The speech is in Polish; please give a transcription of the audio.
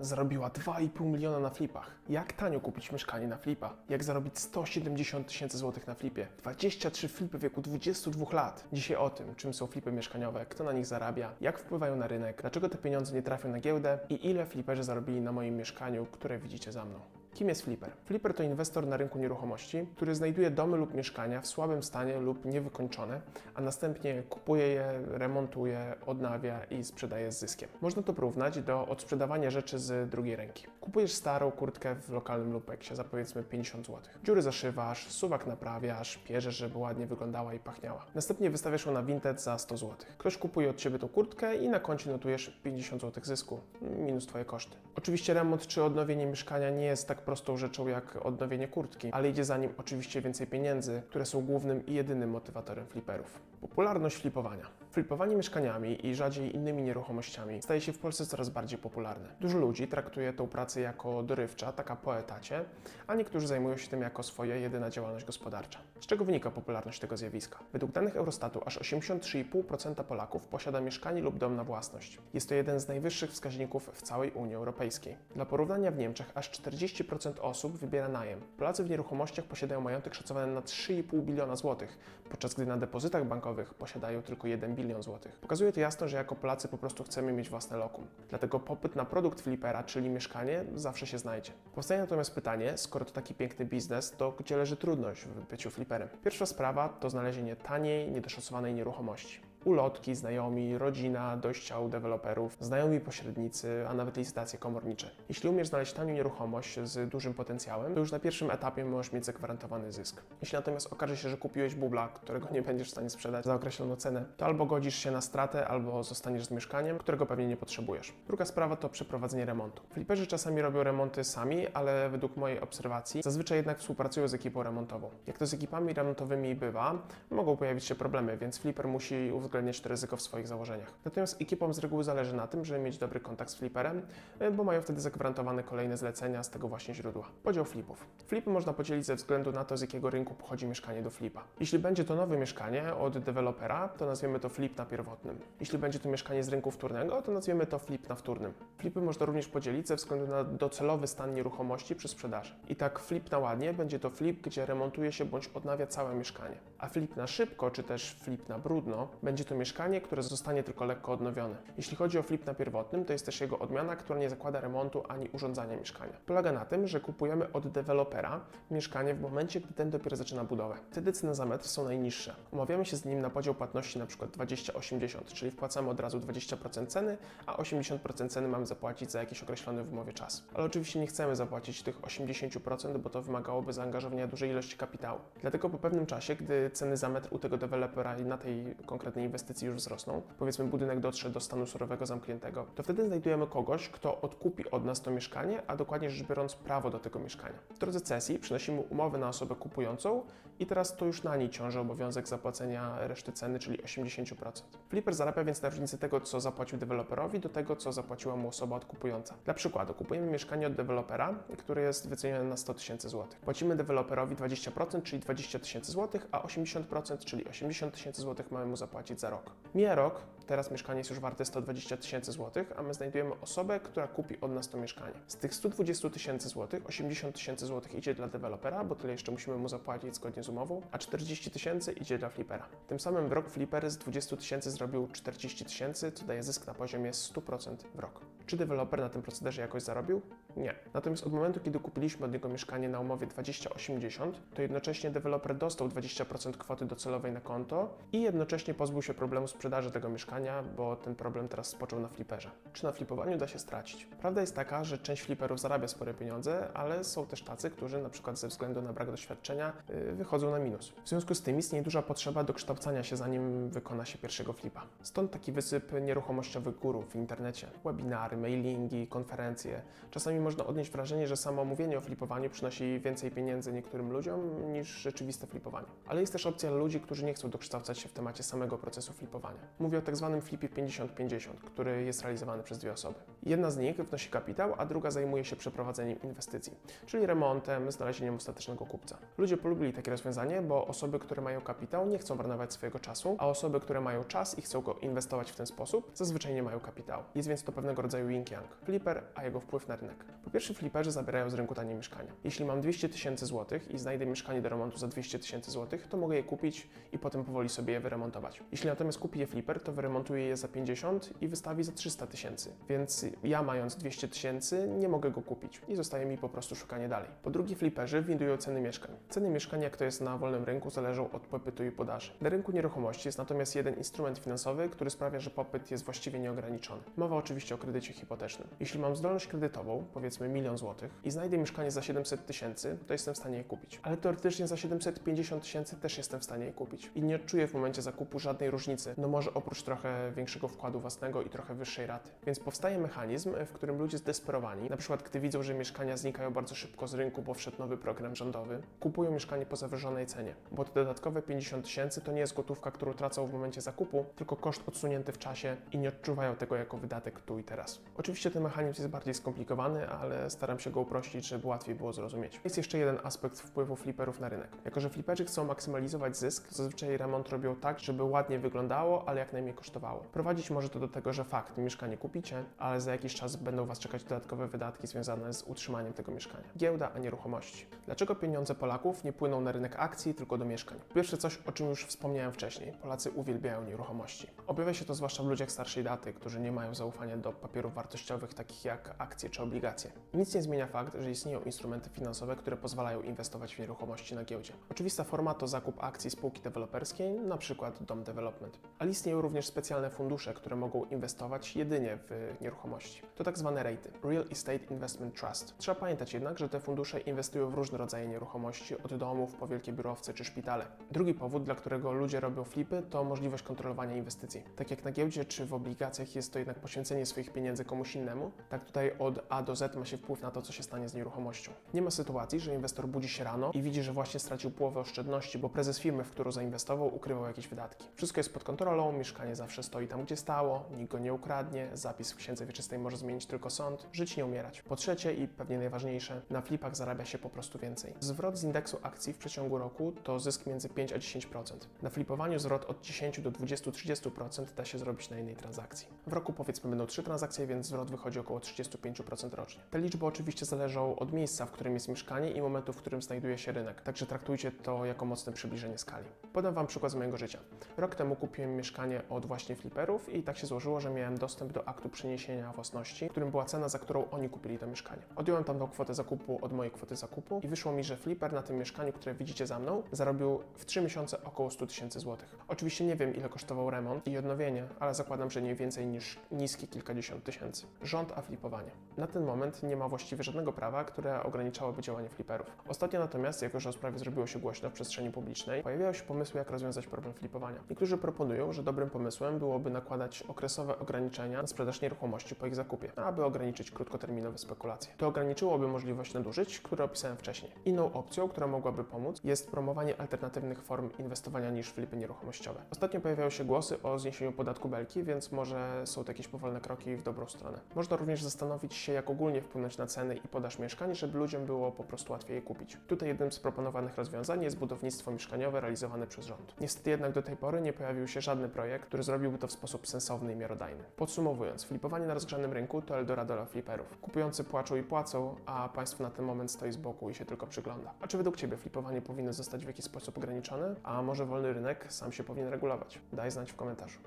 Zarobiła 2,5 miliona na flipach. Jak tanio kupić mieszkanie na flipa? Jak zarobić 170 tysięcy złotych na flipie? 23 flipy w wieku 22 lat. Dzisiaj o tym, czym są flipy mieszkaniowe, kto na nich zarabia, jak wpływają na rynek, dlaczego te pieniądze nie trafią na giełdę i ile fliperzy zarobili na moim mieszkaniu, które widzicie za mną. Kim jest flipper? Flipper to inwestor na rynku nieruchomości, który znajduje domy lub mieszkania w słabym stanie lub niewykończone, a następnie kupuje je, remontuje, odnawia i sprzedaje z zyskiem. Można to porównać do odsprzedawania rzeczy z drugiej ręki. Kupujesz starą kurtkę w lokalnym lupeksie za powiedzmy 50 zł. Dziury zaszywasz, suwak naprawiasz, pierzesz, żeby ładnie wyglądała i pachniała. Następnie wystawiasz ją na Vinted za 100 zł. Ktoś kupuje od Ciebie tą kurtkę i na koncie notujesz 50 zł zysku, minus Twoje koszty. Oczywiście remont czy odnowienie mieszkania nie jest tak prostą rzeczą jak odnowienie kurtki, ale idzie za nim oczywiście więcej pieniędzy, które są głównym i jedynym motywatorem fliperów. Popularność flipowania. Flipowanie mieszkaniami i rzadziej innymi nieruchomościami staje się w Polsce coraz bardziej popularne. Dużo ludzi traktuje tą pracę jako dorywcza, taka po etacie, a niektórzy zajmują się tym jako swoja jedyna działalność gospodarcza. Z czego wynika popularność tego zjawiska? Według danych Eurostatu aż 83,5% Polaków posiada mieszkanie lub dom na własność. Jest to jeden z najwyższych wskaźników w całej Unii Europejskiej. Dla porównania w Niemczech aż 40% osób wybiera najem. Polacy w nieruchomościach posiadają majątek szacowany na 3,5 biliona złotych, podczas gdy na depozytach bankowych posiadają tylko 1 bilion złotych. Pokazuje to jasno, że jako Polacy po prostu chcemy mieć własne lokum. Dlatego popyt na produkt flipera, czyli mieszkanie, zawsze się znajdzie. Powstaje natomiast pytanie, skoro to taki piękny biznes, to gdzie leży trudność w byciu fliperem? Pierwsza sprawa to znalezienie taniej, niedoszacowanej nieruchomości. Ulotki, znajomi, rodzina, dojścia u deweloperów, znajomi pośrednicy, a nawet licytacje komornicze. Jeśli umiesz znaleźć tanią nieruchomość z dużym potencjałem, to już na pierwszym etapie możesz mieć zagwarantowany zysk. Jeśli natomiast okaże się, że kupiłeś bubla, którego nie będziesz w stanie sprzedać za określoną cenę, to albo godzisz się na stratę, albo zostaniesz z mieszkaniem, którego pewnie nie potrzebujesz. Druga sprawa to przeprowadzenie remontu. Fliperzy czasami robią remonty sami, ale według mojej obserwacji zazwyczaj jednak współpracują z ekipą remontową. Jak to z ekipami remontowymi bywa, mogą pojawić się problemy, więc flipper musi uwzględniać to ryzyko w swoich założeniach. Natomiast ekipom z reguły zależy na tym, żeby mieć dobry kontakt z fliperem, y, bo mają wtedy zagwarantowane kolejne zlecenia z tego właśnie źródła. Podział flipów. Flipy można podzielić ze względu na to, z jakiego rynku pochodzi mieszkanie do flipa. Jeśli będzie to nowe mieszkanie od dewelopera, to nazwiemy to flip na pierwotnym. Jeśli będzie to mieszkanie z rynku wtórnego, to nazwiemy to flip na wtórnym. Flipy można również podzielić ze względu na docelowy stan nieruchomości przy sprzedaży. I tak flip na ładnie będzie to flip, gdzie remontuje się bądź odnawia całe mieszkanie. A flip na szybko, czy też flip na brudno, będzie to mieszkanie, które zostanie tylko lekko odnowione. Jeśli chodzi o flip na pierwotnym, to jest też jego odmiana, która nie zakłada remontu ani urządzania mieszkania. Polega na tym, że kupujemy od dewelopera mieszkanie w momencie, gdy ten dopiero zaczyna budowę. Wtedy ceny za metr są najniższe. Umawiamy się z nim na podział płatności np. 20-80, czyli wpłacamy od razu 20% ceny, a 80% ceny mamy zapłacić za jakiś określony w umowie czas. Ale oczywiście nie chcemy zapłacić tych 80%, bo to wymagałoby zaangażowania dużej ilości kapitału. Dlatego po pewnym czasie, gdy ceny za metr u tego dewelopera na tej konkretnej inwestycji już wzrosną, powiedzmy budynek dotrze do stanu surowego zamkniętego, to wtedy znajdujemy kogoś, kto odkupi od nas to mieszkanie, a dokładnie rzecz biorąc prawo do tego mieszkania. W drodze cesji przynosimy umowę na osobę kupującą i teraz to już na niej ciąży obowiązek zapłacenia reszty ceny, czyli 80%. Flipper zarabia więc na różnicy tego, co zapłacił deweloperowi, do tego, co zapłaciła mu osoba odkupująca. Dla przykładu, kupujemy mieszkanie od dewelopera, które jest wycenione na 100 tysięcy złotych. Płacimy deweloperowi 20%, czyli 20 tysięcy złotych, a 80%, czyli 80 tysięcy złotych mamy mu zapłacić za rok. Mija rok, teraz mieszkanie jest już warte 120 tysięcy złotych, a my znajdujemy osobę, która kupi od nas to mieszkanie. Z tych 120 tysięcy złotych, 80 tysięcy złotych idzie dla dewelopera, bo tyle jeszcze musimy mu zapłacić zgodnie z umową, a 40 tysięcy idzie dla flipera. Tym samym w rok flipper z 20 tysięcy zrobił 40 tysięcy, co daje zysk na poziomie 100% w rok. Czy deweloper na tym procederze jakoś zarobił? Nie. Natomiast od momentu, kiedy kupiliśmy od niego mieszkanie na umowie 20-80, to jednocześnie deweloper dostał 20% kwoty docelowej na konto i jednocześnie pozbył się problemu sprzedaży tego mieszkania, bo ten problem teraz spoczął na fliperze. Czy na flipowaniu da się stracić? Prawda jest taka, że część fliperów zarabia spore pieniądze, ale są też tacy, którzy na przykład ze względu na brak doświadczenia yy, wychodzą na minus. W związku z tym istnieje duża potrzeba dokształcania się zanim wykona się pierwszego flipa. Stąd taki wysyp nieruchomościowych górów w internecie. Webinary, mailingi, konferencje. Czasami można odnieść wrażenie, że samo mówienie o flipowaniu przynosi więcej pieniędzy niektórym ludziom niż rzeczywiste flipowanie. Ale jest też opcja ludzi, którzy nie chcą dokształcać się w temacie samego procesu flipowania. Mówię o tak zwanym flipie 50-50, który jest realizowany przez dwie osoby. Jedna z nich wnosi kapitał, a druga zajmuje się przeprowadzeniem inwestycji, czyli remontem, znalezieniem ostatecznego kupca. Ludzie polubili takie rozwiązanie, bo osoby, które mają kapitał, nie chcą marnować swojego czasu, a osoby, które mają czas i chcą go inwestować w ten sposób, zazwyczaj nie mają kapitału. Jest więc to pewnego rodzaju yin-yang. Flipper, a jego wpływ na rynek. Po pierwsze, fliperzy zabierają z rynku tanie mieszkania. Jeśli mam 200 tysięcy złotych i znajdę mieszkanie do remontu za 200 tysięcy złotych, to mogę je kupić i potem powoli sobie je wyremontować. Jeśli natomiast kupi je flipper, to wyremontuje je za 50 i wystawi za 300 tysięcy. Więc ja mając 200 tysięcy nie mogę go kupić i zostaje mi po prostu szukanie dalej. Po drugie, fliperzy windują ceny mieszkań. Ceny mieszkań, jak to jest na wolnym rynku, zależą od popytu i podaży. Na rynku nieruchomości jest natomiast jeden instrument finansowy, który sprawia, że popyt jest właściwie nieograniczony. Mowa oczywiście o kredycie hipotecznym. Jeśli mam zdolność kredytową, powiedzmy milion złotych, i znajdę mieszkanie za 700 tysięcy, to jestem w stanie je kupić. Ale teoretycznie za 750 tysięcy też jestem w stanie je kupić. I nie odczuję w momencie zakupu żadnej różnicy, no może oprócz trochę większego wkładu własnego i trochę wyższej raty. Więc powstaje mechanizm, w którym ludzie zdesperowani, na przykład gdy widzą, że mieszkania znikają bardzo szybko z rynku, bo wszedł nowy program rządowy, kupują mieszkanie po zawyżonej cenie, bo te dodatkowe 50 tysięcy to nie jest gotówka, którą tracą w momencie zakupu, tylko koszt odsunięty w czasie i nie odczuwają tego jako wydatek tu i teraz. Oczywiście ten mechanizm jest bardziej skomplikowany, ale staram się go uprościć, żeby łatwiej było zrozumieć. Jest jeszcze jeden aspekt wpływu fliperów na rynek. Jako, że fliperzy chcą maksymalizować zysk, zazwyczaj remont robią tak, żeby ładnie wyglądało, ale jak najmniej kosztowało. Prowadzić może to do tego, że fakt, mieszkanie kupicie, ale za jakiś czas będą Was czekać dodatkowe wydatki związane z utrzymaniem tego mieszkania. Giełda, a nieruchomości. Dlaczego pieniądze Polaków nie płyną na rynek akcji, tylko do mieszkań? Pierwsze coś, o czym już wspomniałem wcześniej. Polacy uwielbiają nieruchomości. Objawia się to zwłaszcza w ludziach starszej daty, którzy nie mają zaufania do papierów wartościowych takich jak akcje czy obligacje. Nic nie zmienia fakt, że istnieją instrumenty finansowe, które pozwalają inwestować w nieruchomości na giełdzie. Oczywista forma to zakup akcji spółki deweloperskiej, przykład Dom Development. Ale istnieją również specjalne fundusze, które mogą inwestować jedynie w nieruchomości. To tak zwane REITy, Real Estate Investment Trust. Trzeba pamiętać jednak, że te fundusze inwestują w różne rodzaje nieruchomości, od domów po wielkie biurowce czy szpitale. Drugi powód, dla którego ludzie robią flipy, to możliwość kontrolowania inwestycji. Tak jak na giełdzie czy w obligacjach jest to jednak poświęcenie swoich pieniędzy komuś innemu, tak tutaj od A do Z ma się wpływ na to, co się stanie z nieruchomością. Nie ma sytuacji, że inwestor budzi się rano i widzi, że właśnie stracił połowę oszczędności, bo prezes firmy, w którą zainwestował, ukrywał jakieś wydatki. Wszystko jest pod kontrolą, mieszkanie zawsze stoi tam, gdzie stało, nikt go nie ukradnie, zapis w księdze wieczystej może zmienić tylko sąd, żyć nie umierać. Po trzecie i pewnie najważniejsze, na flipach zarabia się po prostu więcej. Zwrot z indeksu akcji w przeciągu roku to zysk między 5 a 10%. Na flipowaniu zwrot od 10 do 20-30% da się zrobić na jednej transakcji. W roku powiedzmy będą 3 transakcje, więc zwrot wychodzi około 35% rocznie. Te liczby oczywiście zależą od miejsca, w którym jest mieszkanie i momentu, w którym znajduje się rynek, także traktujcie to jako mocne przybliżenie skali. Podam Wam przykład z mojego życia. Rok temu kupiłem mieszkanie od właśnie fliperów i tak się złożyło, że miałem dostęp do aktu przeniesienia własności, którym była cena, za którą oni kupili to mieszkanie. Odjąłem tam tą kwotę zakupu od mojej kwoty zakupu i wyszło mi, że flipper na tym mieszkaniu, które widzicie za mną, zarobił w 3 miesiące około 100 tysięcy złotych. Oczywiście nie wiem, ile kosztował remont i odnowienie, ale zakładam, że nie więcej niż niskie kilkadziesiąt tysięcy. Rząd a flipowanie. Na ten moment nie ma właściwie żadnego prawa, które ograniczałoby działanie fliperów. Ostatnio natomiast, jako że o sprawie zrobiło się głośno w przestrzeni publicznej, pojawiały się pomysły, jak rozwiązać problem flipowania. Niektórzy proponują, że dobrym pomysłem byłoby nakładać okresowe ograniczenia na sprzedaż nieruchomości po ich zakupie, aby ograniczyć krótkoterminowe spekulacje. To ograniczyłoby możliwość nadużyć, które opisałem wcześniej. Inną opcją, która mogłaby pomóc, jest promowanie alternatywnych form inwestowania niż flipy nieruchomościowe. Ostatnio pojawiały się głosy o zniesieniu podatku belki, więc może są to jakieś powolne kroki w dobrą stronę. Można również zastanowić się, jak ogólnie wpłynąć na ceny i podaż mieszkań, żeby ludziom było po prostu łatwiej je kupić. Tutaj jednym z proponowanych rozwiązań jest budownictwo mieszkaniowe realizowane przez rząd. Niestety jednak do tej pory nie pojawił się żadny projekt, który zrobiłby to w sposób sensowny i miarodajny. Podsumowując, flipowanie na rozgrzanym rynku to Eldorado dla fliperów. Kupujący płaczą i płacą, a państwo na ten moment stoi z boku i się tylko przygląda. A czy według Ciebie flipowanie powinno zostać w jakiś sposób ograniczone? A może wolny rynek sam się powinien regulować? Daj znać w komentarzu.